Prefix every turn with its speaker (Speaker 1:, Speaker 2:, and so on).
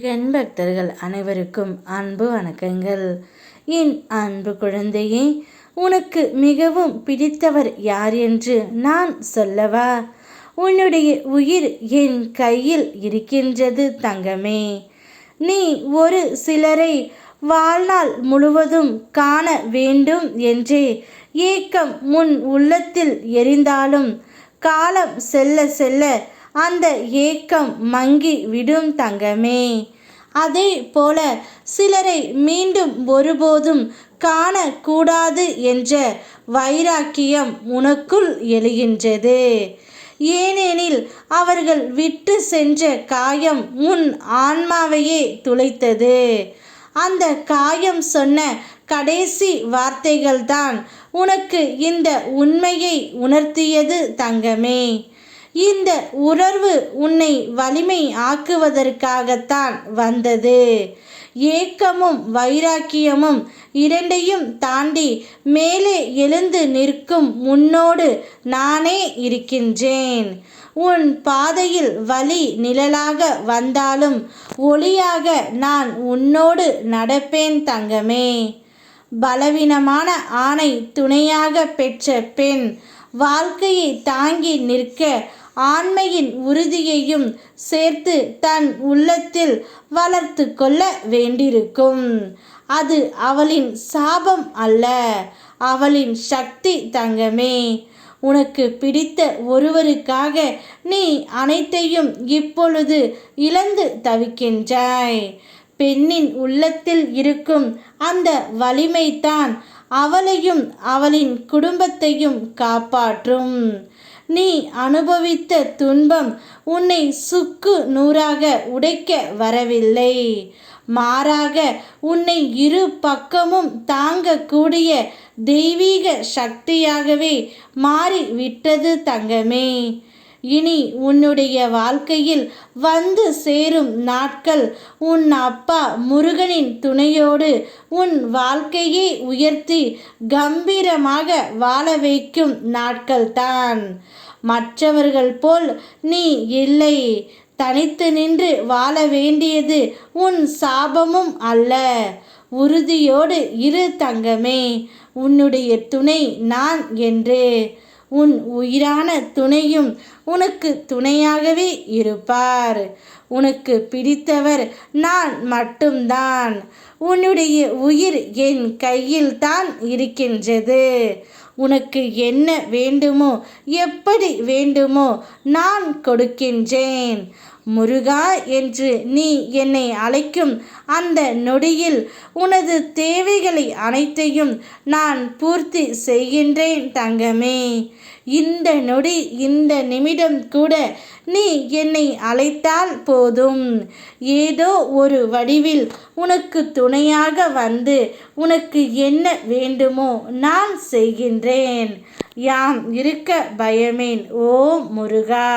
Speaker 1: என் பக்தர்கள் அனைவருக்கும் அன்பு வணக்கங்கள். என் அன்பு குழந்தையே உனக்கு மிகவும் பிடித்தவர் யார் என்று நான் சொல்லவா? உன்னுடைய உயிர் என் கையில் இருக்கின்றது தங்கமே. நீ ஒரு சிலரை வாழ்நாள் முழுவதும் காண வேண்டும் என்றே ஏக்கம் முன் உள்ளத்தில் எரிந்தாலும் காலம் செல்ல செல்ல அந்த ஏக்கம் மங்கி விடும் தங்கமே. அதே போல சிலரை மீண்டும் ஒருபோதும் காணக்கூடாது என்ற வைராக்கியம் உனக்குள் எழுகின்றது. ஏனெனில் அவர்கள் விட்டு சென்ற காயம் உன் ஆன்மாவையே துளைத்தது. அந்த காயம் சொன்ன கடைசி வார்த்தைகள்தான் உனக்கு இந்த உண்மையை உணர்த்தியது தங்கமே. இந்த உணர்வு உன்னை வலிமை ஆக்குவதற்காகத்தான் வந்தது. ஏக்கமும் வைராக்கியமும் இரண்டையும் தாண்டி மேலே எழுந்து நிற்கும் முன்னோடு நானே இருக்கின்றேன். உன் பாதையில் வழி நிழலாக வந்தாலும் ஒளியாக நான் உன்னோடு நடப்பேன் தங்கமே. பலவீனமான ஆணை துணையாக பெற்ற பெண் வாழ்க்கையை தாங்கி நிற்க ஆண்மையின் உறுதியையும் சேர்த்து தன் உள்ளத்தில் வளர்த்து கொள்ள வேண்டியிருக்கும். அது அவளின் சாபம் அல்ல அவளின் சக்தி தங்கமே. உனக்கு பிடித்த ஒருவருக்காக நீ அனைத்தையும் இப்பொழுது இழந்து தவிக்கின்றாய். பெண்ணின் உள்ளத்தில் இருக்கும் அந்த வலிமைதான் அவளையும் அவளின் குடும்பத்தையும் காப்பாற்றும். நீ அனுபவித்த துன்பம் உன்னை சுக்கு நூறாக உடைக்க வரவில்லை. மாறாக உன்னை இரு பக்கமும் தாங்கக்கூடிய தெய்வீக சக்தியாகவே மாறிவிட்டது தங்கமே. இனி உன்னுடைய வாழ்க்கையில் வந்து சேரும் நாட்கள் உன் அப்பா முருகனின் துணையோடு உன் வாழ்க்கையை உயர்த்தி கம்பீரமாக வாழ வைக்கும் நாட்கள்தான் மற்றவர்கள் போல் நீ இல்லை. தனித்து நின்று வாழ வேண்டியது உன் சாபமும் அல்ல. உறுதியோடு இரு தங்கமே. உன்னுடைய துணை நான் என்று. உன் உயிரான துணையும் உனக்கு துணையாகவே இருப்பார். உனக்கு பிடித்தவர் நான் மட்டும்தான். உன்னுடைய உயிர் என் கையில் தான் இருக்கின்றது. உனக்கு என்ன வேண்டுமோ எப்படி வேண்டுமோ நான் கொடுக்கின்றேன். முருகா என்று நீ என்னை அழைக்கும் அந்த நொடியில் உனது தேவைகளை அனைத்தையும் நான் பூர்த்தி செய்கின்றேன் தங்கமே. இந்த நொடி இந்த நிமிடம் கூட நீ என்னை அழைத்தால் போதும். ஏதோ ஒரு வடிவில் உனக்கு துணையாக வந்து உனக்கு என்ன வேண்டுமோ நான் செய்கின்றேன். யாம் இருக்க பயமேன் ஓ முருகா.